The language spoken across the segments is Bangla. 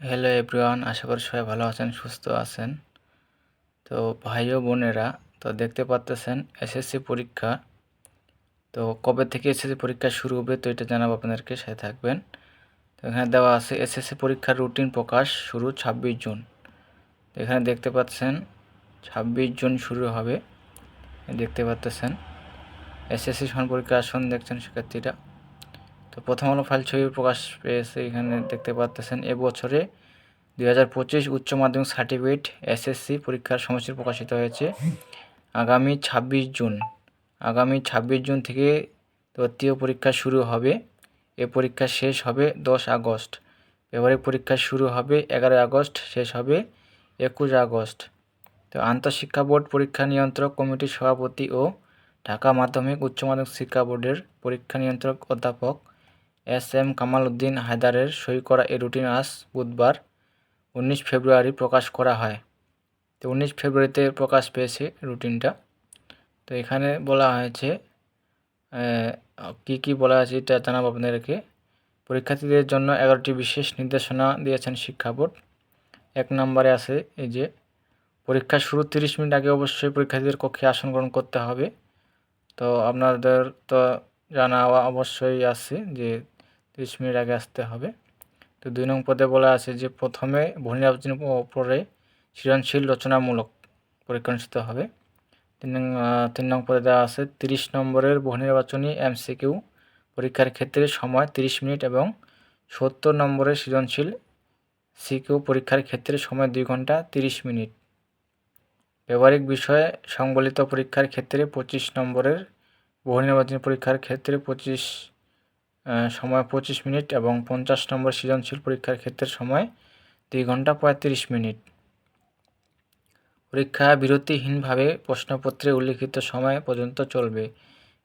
হ্যালো এভরিওয়ান আশা করি সবাই ভালো আছেন, সুস্থ আছেন। তো ভাই ও বোনেরা, তো দেখতে পাচ্তেছেন এসএসসি পরীক্ষা। তো কবে থেকে এসএসসি পরীক্ষা শুরু হবে, তো এটা জানাব আপনাদেরকে, সাথে থাকবেন। তো এখানে দেওয়া আছে এসএসসি পরীক্ষার রুটিন প্রকাশ শুরু ছাব্বিশ জুন। এখানে দেখতে পাচ্ছেন, ছাব্বিশ জুন শুরু হবে। দেখতে পাচ্তেছেন এসএসসি সমান পরীক্ষা আসন দেখছেন শিক্ষার্থীরা। তো প্রথম আলো ফাইল ছবি প্রকাশ পেয়েছে, এখানে দেখতে পাচ্তেছেন এবছরে দুই হাজার পঁচিশ উচ্চ মাধ্যমিক সার্টিফিকেট এসএসসি পরীক্ষার সময়সূচি প্রকাশিত হয়েছে আগামী ছাব্বিশ জুন। আগামী ছাব্বিশ জুন থেকে তৃতীয় পরীক্ষা শুরু হবে। এ পরীক্ষা শেষ হবে দশ আগস্ট। ব্যবহারিক পরীক্ষা শুরু হবে এগারোই আগস্ট, শেষ হবে একুশ আগস্ট। তো আন্তঃশিক্ষা বোর্ড পরীক্ষা নিয়ন্ত্রক কমিটির সভাপতি ও ঢাকা মাধ্যমিক উচ্চ মাধ্যমিক শিক্ষা বোর্ডের পরীক্ষা নিয়ন্ত্রক অধ্যাপক এস এম কামাল উদ্দিন হায়দারের সই করা এ রুটিন আজ বুধবার উনিশ ফেব্রুয়ারি প্রকাশ করা হয়। তো উনিশ ফেব্রুয়ারিতে প্রকাশ পেয়েছে রুটিনটা। তো এখানে বলা হয়েছে কি কি বলা আছে এটা জানাব আপনাদেরকে। পরীক্ষার্থীদের জন্য এগারোটি বিশেষ নির্দেশনা দিয়েছেন শিক্ষা বোর্ড। এক নম্বরে আছে এই যে, পরীক্ষা শুরু তিরিশ মিনিট আগে অবশ্যই পরীক্ষার্থীদের কক্ষে আসন গ্রহণ করতে হবে। তো আপনাদের তো জানা অবশ্যই আছে যে তিরিশ মিনিট আগে আসতে হবে। তো দুই নং পদে বলা আছে যে, প্রথমে বহিরাবচন পরে সৃজনশীল রচনামূলক পরীক্ষা হবে। তিন নং তিন নং পদে দেওয়া আছে, তিরিশ নম্বরের বহুনির্বাচনী এমসিকিউ পরীক্ষার ক্ষেত্রে সময় তিরিশ মিনিট এবং সত্তর নম্বরের সৃজনশীল সিকিউ পরীক্ষার ক্ষেত্রে সময় দুই ঘণ্টা তিরিশ মিনিট। ব্যবহারিক বিষয়ে সংবলিত পরীক্ষার ক্ষেত্রে পঁচিশ নম্বরের বহুনির্বাচনী পরীক্ষার ক্ষেত্রে পঁচিশ সময় পঁচিশ মিনিট এবং পঞ্চাশ নম্বর সৃজনশীল পরীক্ষার ক্ষেত্রে সময় দুই ঘণ্টা পঁয়ত্রিশ মিনিট। পরীক্ষা বিরতিহীনভাবে প্রশ্নপত্রে উল্লিখিত সময় পর্যন্ত চলবে।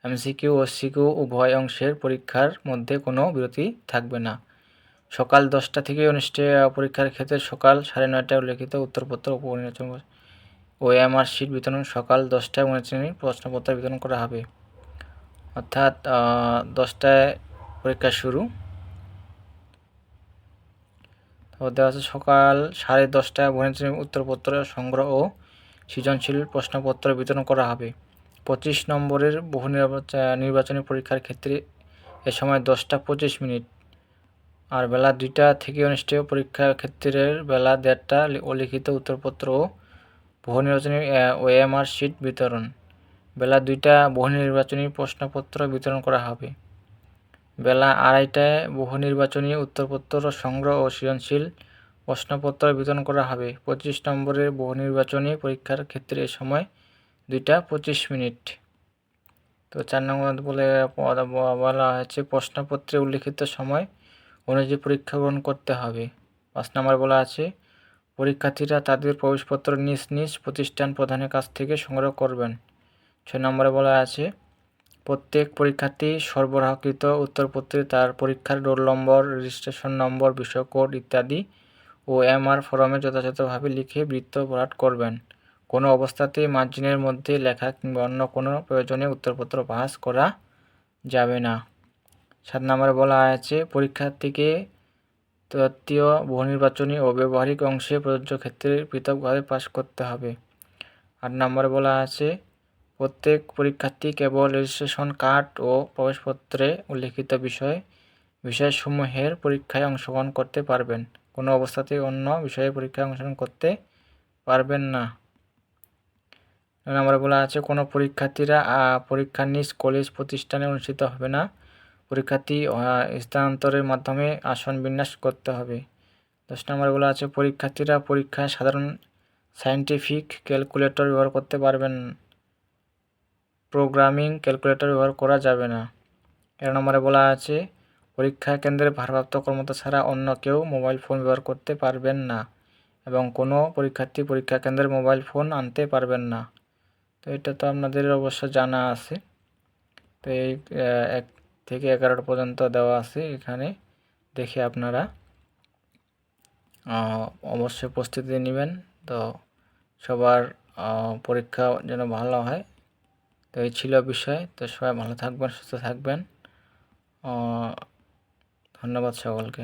এমসিকিউ ও সিকিউ উভয় অংশের পরীক্ষার মধ্যে কোনো বিরতি থাকবে না। সকাল দশটা থেকে অনুষ্ঠেয় পরীক্ষার ক্ষেত্রে সকাল সাড়ে নয়টায় উল্লিখিত উত্তরপত্র, উপনির্বাচন ও এমআর শিট বিতরণ সকাল দশটায় অনুশ্রেণীর প্রশ্নপত্র বিতরণ করা হবে। অর্থাৎ দশটায় পরীক্ষা শুরু। দেওয়া আছে সকাল সাড়ে দশটায় বহির্শ্রেণী উত্তরপত্র সংগ্রহ ও সৃজনশীল প্রশ্নপত্র বিতরণ করা হবে। পঁচিশ নম্বরের বহু নির্বাচনী পরীক্ষার ক্ষেত্রে এ সময় দশটা পঁচিশ মিনিট আর বেলা দুইটা থেকে অনুষ্ঠেয় পরীক্ষার ক্ষেত্রের বেলা দেড়টা অলিখিত উত্তরপত্র ও বহু নির্বাচনী ওএমআর শিট বিতরণ। বেলা দুইটা বহু নির্বাচনী প্রশ্নপত্র বিতরণ করা হবে। বেলা আড়াইটায় বহু নির্বাচনী উত্তরপত্র সংগ্রহ ও সৃজনশীল প্রশ্নপত্র বিতরণ করা হবে। পঁচিশ নম্বরের বহু নির্বাচনী পরীক্ষার ক্ষেত্রে এ সময় দুইটা পঁচিশ মিনিট। তো চার নম্বর বলে বলা হয়েছে, প্রশ্নপত্রে উল্লিখিত সময় অনুযায়ী পরীক্ষা গ্রহণ করতে হবে। পাঁচ নম্বর বলা আছে, পরীক্ষার্থীরা তাদের প্রবেশপত্র নিজ নিজ প্রতিষ্ঠান প্রধানের কাছ থেকে সংগ্রহ করবেন। ছয় নম্বরে বলা আছে প্রত্যেক পরীক্ষার্থী সরবরাহকৃত উত্তরপত্রে তার পরীক্ষার রোল নম্বর, রেজিস্ট্রেশন নম্বর, বিষয় কোড ইত্যাদি ও এমআর ফরমে যথাযথভাবে লিখে বৃত্ত ভরাট করবেন। কোনো অবস্থাতেই মার্জিনের মধ্যে লেখা কিংবা অন্য কোনো প্রয়োজনে উত্তরপত্র পাস করা যাবে না। সাত নম্বরে বলা আছে, পরীক্ষার্থীকে তত্ত্বীয়, বহুনির্বাচনী ও ব্যবহারিক অংশে প্রযোজ্য ক্ষেত্রে পৃথকভাবে পাশ করতে হবে। আট নম্বরে বলা আছে প্রত্যেক পরীক্ষার্থী কেবল রেজিস্ট্রেশন কার্ড ও প্রবেশপত্রে উল্লিখিত বিষয়, বিষয়সমূহের পরীক্ষায় অংশগ্রহণ করতে পারবেন। কোনো অবস্থাতেই অন্য বিষয়ে পরীক্ষায় অংশগ্রহণ করতে পারবেন না। নম্বরে বলা আছে। কোনো পরীক্ষার্থীরা পরীক্ষা নিজ কলেজ প্রতিষ্ঠানে অনুষ্ঠিত হবে না। পরীক্ষার্থী স্থানান্তরের মাধ্যমে আসন বিন্যাস করতে হবে। দশ নম্বরে বলা আছে। পরীক্ষার্থীরা পরীক্ষায় সাধারণ সায়েন্টিফিক ক্যালকুলেটর ব্যবহার করতে পারবেন। প্রোগ্রামিং ক্যালকুলেটর ব্যবহার করা যাবে না। এর নম্বরে বলা আছে, পরীক্ষা কেন্দ্রে ভারপ্রাপ্ত কর্মতা ছাড়া অন্য কেউ মোবাইল ফোন ব্যবহার করতে পারবেন না এবং কোনো পরীক্ষার্থী পরীক্ষা কেন্দ্রের মোবাইল ফোন আনতে পারবেন না। তো এটা তো আপনাদের অবশ্য জানা আছে। তো এই এক থেকে এগারোটা পর্যন্ত দেওয়া আছে এখানে। দেখে আপনারা অবশ্যই প্রস্তুতি নেবেন। তো সবার পরীক্ষা যেন ভালো হয়। তো এই ছিল বিষয়। তো সবাই ভালো থাকবেন সুস্থ থাকবেন। ধন্যবাদ সকলকে।